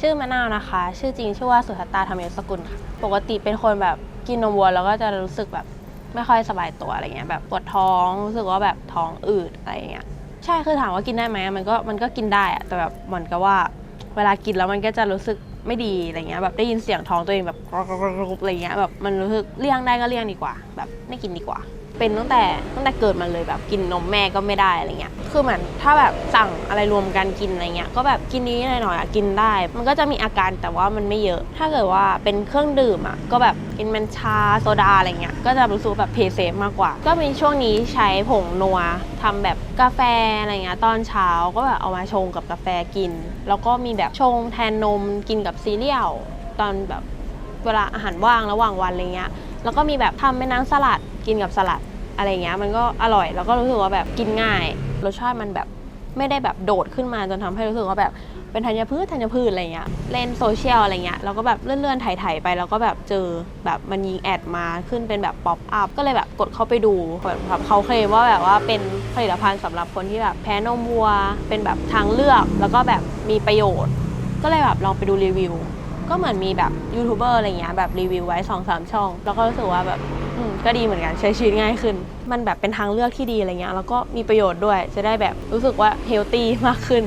ชื่อมะนาวนะคะ ชื่อจริงชื่อว่าสุทัตตาธรรมยศกุลค่ะ ปกติเป็นคนแบบกินนมวัวแล้วก็จะรู้สึกแบบไม่ค่อยสบายตัวอะไรเงี้ยแบบปวดท้องรู้สึกว่าแบบท้องอืดอะไรเงี้ยใช่คือถามว่ากินได้ไหมมันก็มันก็กินได้อะแต่แบบเหมือนกับว่า เวลากินแล้วมันก็จะรู้สึก ไม่ดีอะไรเงี้ยแบบได้ยินเสียงท้องตัวเองแบบกรุบอะไรเงี้ยแบบมันรู้สึกเลี่ยงได้ก็เลี่ยงดีกว่า แบบไม่กินดีกว่า เป็นตั้งแต่ตั้งแต่เกิดมาเลยแบบกินนมแม่ก็ไม่ได้อะไรเงี้ยคือเหมือนถ้าแบบสั่งอะไรรวมกันกินอะไรเงี้ยก็แบบกินนี้หน่อยๆอะกินได้ มันก็จะมีอาการแต่ว่ามันไม่เยอะ ถ้าเกิดว่าเป็นเครื่องดื่มอะก็แบบกินเป็นชาโซดาอะไรเงี้ยก็จะรู้สึกแบบเพเซฟมากกว่า ก็มีช่วงนี้ใช้ผงนัวทำแบบกาแฟอะไรเงี้ยตอนเช้าก็แบบเอามาชงกับกาแฟกิน แล้วก็มีแบบชงแทนนมกินกับซีเรียลตอนแบบเวลาอาหารว่างระหว่างวันอะไรเงี้ย แล้วก็มีแบบทำเป็นน้ำสลัดกินกับสลัดอะไรเงี้ย มันก็อร่อย แล้วก็รู้สึกว่าแบบกินง่าย รสชาติมันแบบไม่ได้แบบโดดขึ้นมาจนทำให้รู้สึกว่าแบบเป็นธัญพืชธัญพืชอะไรเงี้ย เล่นโซเชียลอะไรเงี้ย แล้วก็แบบเลื่อนๆไถ่ๆไป แล้วก็แบบเจอแบบมันยิงแอดมาขึ้นเป็นแบบป๊อปอัพ ก็เลยแบบกดเข้าไปดูแบบเขาเคลมว่าแบบว่าเป็นผลิตภัณฑ์สำหรับคนที่แบบแพ้นมวัว เป็นแบบทางเลือก แล้วก็แบบมีประโยชน์ ก็เลยแบบลองไปดูรีวิว ก็เหมือนมีแบบยูทูบเบอร์อะไรเงี้ยแบบรีวิวไว้2อสามช่อง แล้วก็รู้สึกว่าแบบก็ดีเหมือนกันใช้ชีวิตง่ายขึ้น มันแบบเป็นทางเลือกที่ดีอะไรเงี้ยแล้วก็มีประโยชน์ด้วยจะได้แบบรู้สึกว่าเฮลตี้มากขึ้น